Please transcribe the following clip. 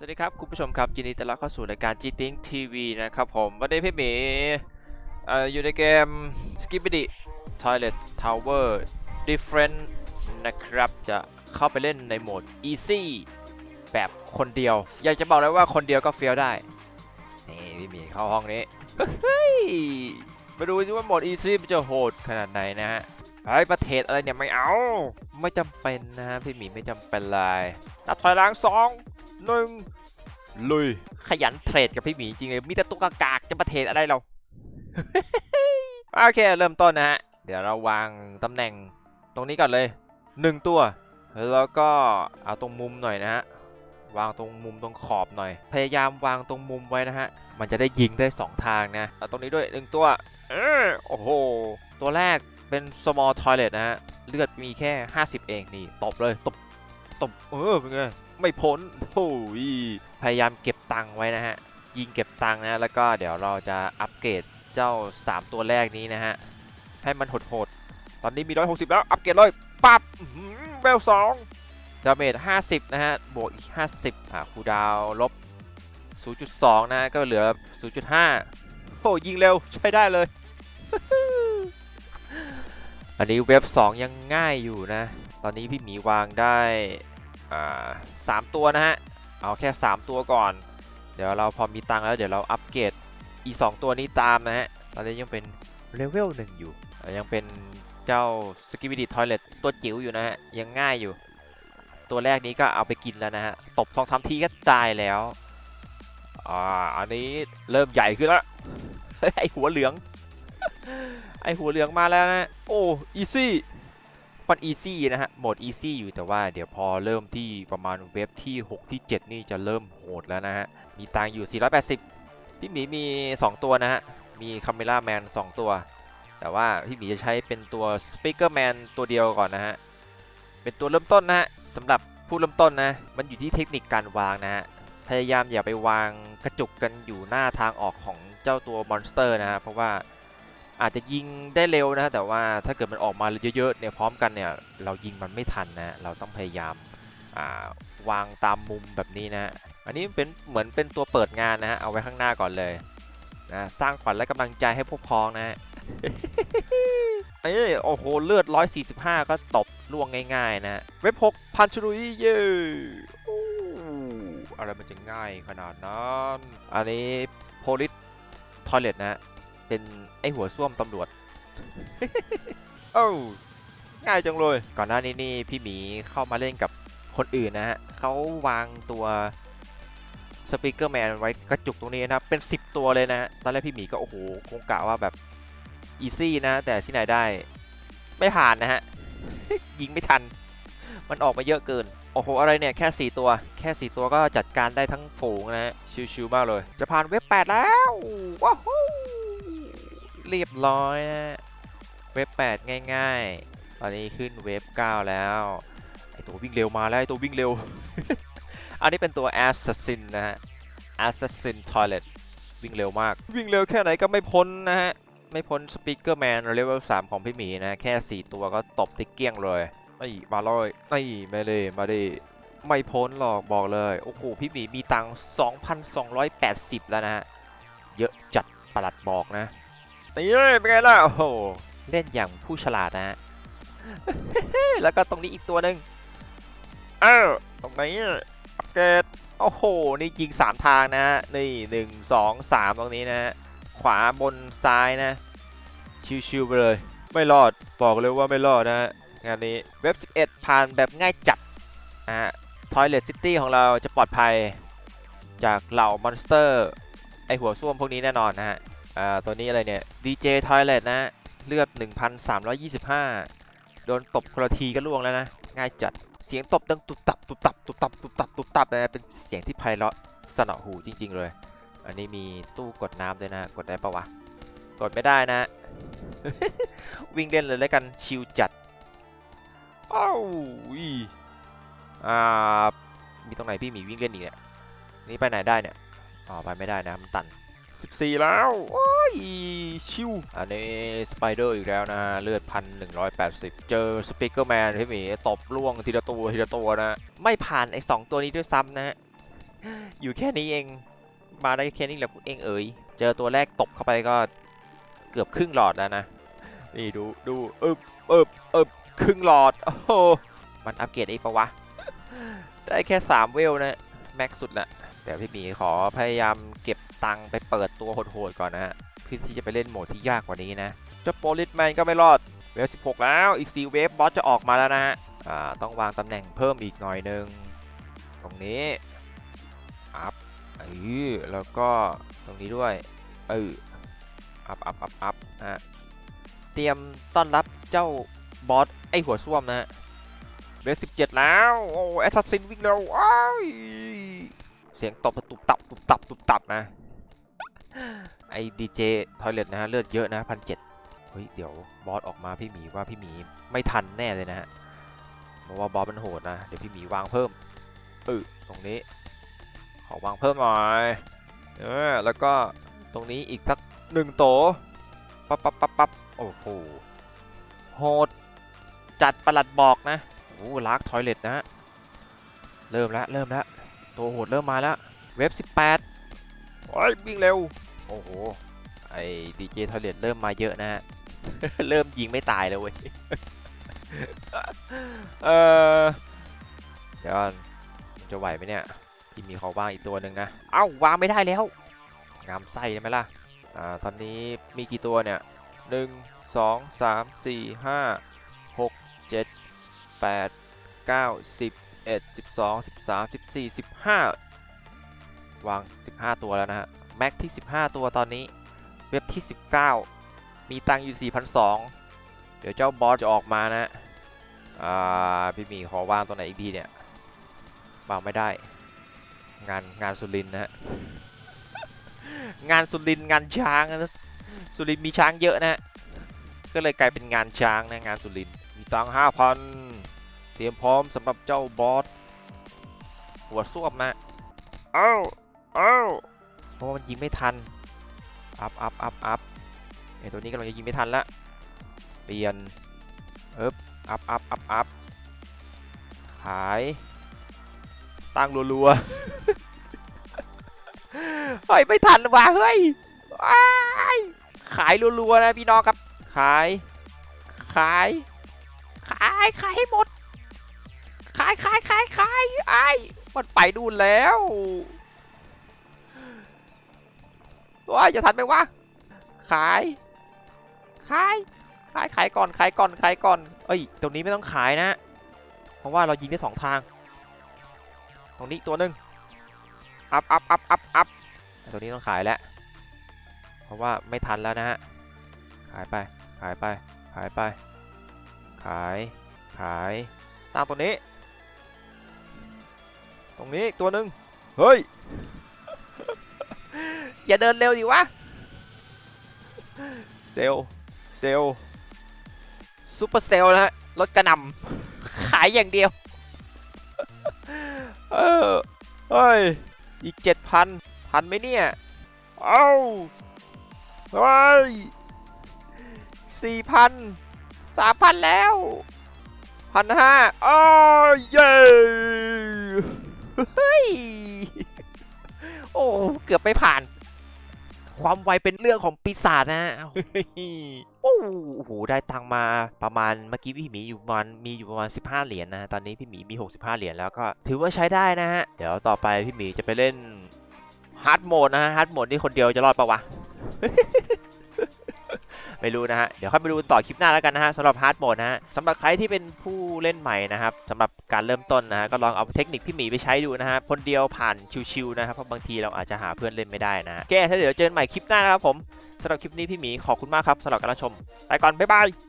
สวัสดีครับ คุณผู้ชมครับยินดีต้อนรับเข้าสู่รายการ g t i n g TV นะครับผมวันนี้พี่หมีเอ่ออยู่ในเกม Skibidi Toilet Tower Different นะครับจะเข้าไปเล่นในโหมด Easy แบบคนเดียว อยากจะบอกเลยว่าคนเดียวก็เฟี้ยวได้ นี่พี่หมีเข้าห้องนี้เฮ้ยมาดูสิว่าโหมด Easy มันจะโหดขนาดไหนนะฮะไอ้ประเทศอะไรเนี่ยไม่เอา ไม่จำเป็นนะฮะพี่หมีไม่จำเป็นเลยนับถอยหลังสอง หนึ่งลุย ขยันเทรดกับพี่หมีจริงเลยมีแต่ตุ๊กกากจะมาเทรดอะไรเรา โอเคเริ่มต้นนะฮะ เดี๋ยวเราวางตำแหน่งตรงนี้ก่อนเลยหนึ่งตัว แล้วก็เอาตรงมุมหน่อยนะฮะ วางตรงมุมตรงขอบหน่อย พยายามวางตรงมุมไว้นะฮะ มันจะได้ยิงได้สองทางนะ เอาตรงนี้ด้วยหนึ่งตัว เออโอ้โห ตัวแรกเป็น small toilet นะฮะ เลือดมีแค่ 50 เองนี่ ตบเลย ตบ ตบ เออเป็นไง ไม่พ้นโอ้ยพยายามเก็บตังค์ไว้นะฮะ ยิงเก็บตังค์นะ แล้วก็เดี๋ยวเราจะอัปเกรดเจ้า 3 ตัวแรกนี้นะฮะ ให้มันโหดๆ ตอนนี้มี 160 แล้ว อัปเกรดเลยปั๊บอื้อหือเบลสองดาเมจ50 นะฮะ บวกอีก 50อะคูดาวน์ลบ 0.2 นะ ก็เหลือ 0.5โอ้ยิงเร็ว ใช้ได้เลย อันนี้เว็บ 2 ยังง่ายอยู่นะ ตอนนี้พี่หมีวางได้ สามตัวนะฮะ เอาแค่ 3 ตัวก่อน เดี๋ยวเราพอมีตังค์แล้วเดี๋ยวเราอัปเกรดอีก2ตัวนี้ตามนะฮะ ตอนนี้ยังเป็นเลเวลหนึ่งอยู่ ยังเป็นเจ้าสกิ b ิดีทอยเลตตัวจิ๋วอยู่นะฮะ ยังง่ายอยู่ ตัวแรกนี้ก็เอาไปกินแล้วนะฮะ ตบทองทำทีก็ตายแล้ว อ่า อันนี้เริ่มใหญ่ขึ้นแล้ว ไอหัวเหลือง ไอหัวเหลืองมาแล้วนะ โอ้ อีซี่ มันอีซี่นะฮะ โหมดอีซี่อยู่แต่ว่าเดี๋ยวพอเริ่มที่ประมาณเว็บที่ 6 ที่ 7 นี่จะเริ่มโหดแล้วนะฮะ มีตังอยู่ 480 พี่หมีมี 2 ตัวนะฮะ มีคาเมล่าแมน2ตัว แต่ว่าพี่หมีจะใช้เป็นตัวสปีกเกอร์แมนตัวเดียวก่อนนะฮะ เป็นตัวเริ่มต้นนะฮะสำหรับผู้เริ่มต้นนะ มันอยู่ที่เทคนิคการวางนะฮะ พยายามอย่าไปวางกระจุกกันอยู่หน้าทางออกของเจ้าตัวมอนสเตอร์นะฮะ เพราะว่า อาจจะยิงได้เร็วนะแต่ว่าถ้าเกิดมันออกมาเยอะๆเนี่ยพร้อมกันเนี่ยเรายิงมันไม่ทันนะเราต้องพยายามาวางตามมุมแบบนี้นะอันนี้เป็นเหมือนเป็นตัวเปิดงานนะฮะเอาไว้ข้างหน้าก่อนเลยนะสร้างขวัญและกำลังใจให้พวกพ้องนะฮะเอ้ยโอ้โหเลือด 145 ก็ตบล่วงง่ายๆนะเว็บ6พันชุรุยเย้โอ้อะไรมันจะง่ายขนาดนั้น อันนี้โพลิสทอยเลตนะ เป็นไอหัวส้วมตำรวจโอ้าง่ายจังเลย ก่อนหน้านี้นี่พี่หมีเข้ามาเล่นกับคนอื่นนะฮะเขาวางตัวสปีกเกอร์แมนไว้กระจุกตรงนี้นะครับ เป็น 10 ตัวเลยนะฮะตอนแรกพี่หมีก็โอ้โหคงกะว่าแบบอีซี่นะ แต่ที่ไหนได้ไม่ผ่านนะฮะ ยิงไม่ทัน มันออกมาเยอะเกิน โอ้โห อะไรเนี่ย แค่ 4 ตัว แค่ 4 ตัวก็จัดการได้ทั้งฝูงนะฮะ ชิวๆมากเลย จะผ่านเว็บ 8 แล้วว้าว เรียบร้อยนะเว็บ 8 ง่ายๆ ตอนนี้ขึ้นเว็บ 9 แล้วไอตัววิ่งเร็วมาแล้วไอตัววิ่งเร็ว อันนี้เป็นตัว Assassin นะฮะ Assassin Toilet วิ่งเร็วมาก วิ่งเร็วแค่ไหนก็ไม่พ้นนะฮะ ไม่พ้น Speaker Man Level 3ของพี่หมีนะ แค่ 4 ตัวก็ตบที่เกี้ยงเลยนี่มาเลยนี่มาเลยมาดิไม่พ้นหรอกบอกเลย โอ้โห พี่หมีมีตังค์2,280 แล้วนะฮะ เยอะจัดประหลัดบอกนะ นี่เลยเป็นไงล่ะโอ้โหเล่นอย่างผู้ฉลาดนะฮะแล้วก็ตรงนี้อีกตัวหนึ่งเอ้าตรงนี้อัปเกรดโอ้โห นี่ยิง3ทางนะฮะนี่หนึ่งสองสามตรงนี้นะฮะขวาบนซ้ายนะ ชิวๆไปเลย ไม่รอดบอกเลยว่าไม่รอดนะฮะงานนี้เว็บ 11 ผ่านแบบง่ายจัดนะฮะ Toilet City ของเราจะปลอดภัยจากเหล่ามอนสเตอร์ ไอหัวส้วมพวกนี้แน่นอนนะฮะ อ่าตัวนี้อะไรเนี่ย DJ Toilet นะ เลือด 1,325 โดนตบคนละทีก็ล่วงแล้วนะ ง่ายจัด เสียงตบดังตุบตับตุบตับตุบตับตุบตับตุบตับนะเป็นเสียงที่ไพเราะสนอหูจริง ๆ เลย อันนี้มีตู้กดน้ำด้วยนะ กดได้ปะวะ กดไม่ได้นะ วิ่งเล่นเลยแล้วกัน ชิลจัดอ้าวอุ้ยอ่า มีตรงไหนพี่หมีวิ่งเล่นอีกเนี่ย นี่ไปไหนได้เนี่ย อ๋อ ไปไม่ได้นะ มันตัน 14 แล้ว โอ้ย ชิว อันนี้ สไปเดอร์อีกแล้วนะฮะ เลือดพันหนึ่งร้อยแปดสิบเจอสปีกเกอร์แมนพี่หมีตบล่วงทีละตัวทีละตัวนะ ไม่ผ่านไอ้สองตัวนี้ด้วยซ้ำนะฮะ อยู่แค่นี้เอง มาได้แค่นี้แหละพวกเองเอ๋ย เจอตัวแรกตบเข้าไปก็เกือบครึ่งหลอดแล้วนะ นี่ดูดูเอิบเอิบเอิบครึ่งหลอด โอ้โห มันอัปเกรดไอ้ปะวะ ได้แค่3เวลนะ แม็กสุดละเดี๋ยวพี่หมีขอพยายามเก็บ ตังไปเปิดตัวโหดๆก่อนนะฮะเพื่อที่จะไปเล่นโหมดที่ยากกว่านี้นะเจ้าโปลิสแมนก็ไม่รอดเวล16 แล้วอีก4เวฟบอสจะออกมาแล้วนะฮะอ่าต้องวางตำแหน่งเพิ่มอีกหน่อยนึงตรงนี้อัพเออแล้วก็ตรงนี้ด้วยเอออัพอัพอัพอัพฮะเตรียมต้อนรับเจ้าบอสไอหัวส้วมนะฮะเวล17แล้ว โอ้แอสซัสซินวิ่งเร็วเสียงตบตุบตับตุบตับตุบตับนะ ไอดีเจทอยเลตนะฮะเลือดเยอะนะพันเจ็ดเฮ้ยเดี๋ยวบอสออกมาพี่หมีว่าพี่หมีไม่ทันแน่เลยนะฮะเพราะว่าบอสมันโหดนะ เดี๋ยวพี่หมีวางเพิ่มเออตรงนี้ ขอวางเพิ่มหน่อยเออแล้วก็ตรงนี้อีกสักหนึ่งโตปั๊บปั๊บปั๊บปั๊บโอ้โหโหดจัดประหลัดบอกนะโอ้ลากทอยเลตนะฮะเริ่มแล้วเริ่มแล้วตัวโหดเริ่มมาแล้วเว็บ 18โอ้ยวิ่งเร็ว โอ้โห ไอ้ดีเจทอยเลตเริ่มมาเยอะนะฮะ เริ่มยิงไม่ตายเลยเว้ย เออเดี๋ยวจะไหวไหมเนี่ย พี่มีเขาวางอีกตัวหนึ่งนะ เอ้าวางไม่ได้แล้ว งามไส้ใช่ไหมล่ะ อ่า ตอนนี้มีกี่ตัวเนี่ยหนึ่งสองสามสี่ห้าหกเจ็ดแปดเก้าสิบเอ็ดสิบสองสิบสามสิบสี่สิบห้าวาง15ตัวแล้วนะฮะ แม็กที่ 15 ตัวตอนนี้ เว็บที่ 19 มีตังอยู่4,002เดี๋ยวเจ้าบอสจะออกมานะฮะอ่าพี่มีขอวางตัวไหนอีกดีเนี่ยวางไม่ได้ งานงานสุรินนะฮะ งานสุรินงานช้างนะสุรินมีช้างเยอะนะฮะก็เลยกลายเป็นงานช้างนะงานสุรินมีตังห้าพันเตรียมพร้อมสำหรับเจ้าบอสหัวส้วมนะเอ้าเอ้า เพราะว่ามันยิงไม่ทัน อัพอัพอัพอัพไอตัวนี้กำลังจะยิงไม่ทันละ เปลี่ยนเอ๊บอัพอัพอัพอัพขาย ตั้งรัวๆเฮ้ยไม่ทันว่ะเฮ้ยอ้ายขายรัวๆนะพี่น้องครับ ขาย ขาย ขาย ขายให้หมด ขายขายขายขายไอ้มันไปดูแล้ว ว้ายจะทันไหมวะ ขาย ขาย ขาย ขายก่อน ขายก่อน ขายก่อน เอ้ย ตรงนี้ไม่ต้องขายนะ เพราะว่าเรายิงได้สองทาง ตรงนี้ตัวหนึ่งอัพอัพอัพอัพอัพตัวนี้ต้องขายแล้ว เพราะว่าไม่ทันแล้วนะฮะ ขายไป ขายไป ขายไป ขาย ขายตามตัวนี้ ตรงนี้ตัวหนึ่งเฮ้ย อย่าเดินเร็วดิวะ เซลลเซลลซูเปอร์เซลล์นะฮะรถกระหนำขายอย่างเดียว เออเฮ้ย อีกเจ็ดพันทันไหมเนี่ย เอ้าเฮ้ยสี่พันสามพันแล้วพันห้าอ้าเย้เฮ้ย โอ้ เกือบไม่ผ่าน ความไวเป็นเรื่องของปีศาจนะฮะโอ้โห ได้ตังค์มาประมาณเมื่อกี้พี่หมีอยู่ประมาณมีอยู่ประมาณ 15 เหรียญนะ ตอนนี้พี่หมีมี 65 เหรียญแล้วก็ถือว่าใช้ได้นะฮะ เดี๋ยวต่อไปพี่หมีจะไปเล่นฮาร์ดโหมดนะฮะ ฮาร์ดโหมดนี่คนเดียวจะรอดปะวะ ไม่รู้นะฮะ เดี๋ยวค่อยไปดูต่อคลิปหน้าแล้วกันนะฮะสำหรับฮาร์ดโหมดนะฮะสำหรับใครที่เป็นผู้เล่นใหม่นะครับสำหรับการเริ่มต้นนะฮะก็ลองเอาเทคนิคพี่หมีไปใช้ดูนะฮะคนเดียวผ่านชิวๆนะครับเพราะบางทีเราอาจจะหาเพื่อนเล่นไม่ได้นะฮะแก้ถ้าเดี๋ยวเจอกันใหม่คลิปหน้านะครับผมสำหรับคลิปนี้พี่หมีขอบคุณมากครับสำหรับการรับชมไปก่อนบ๊ายบาย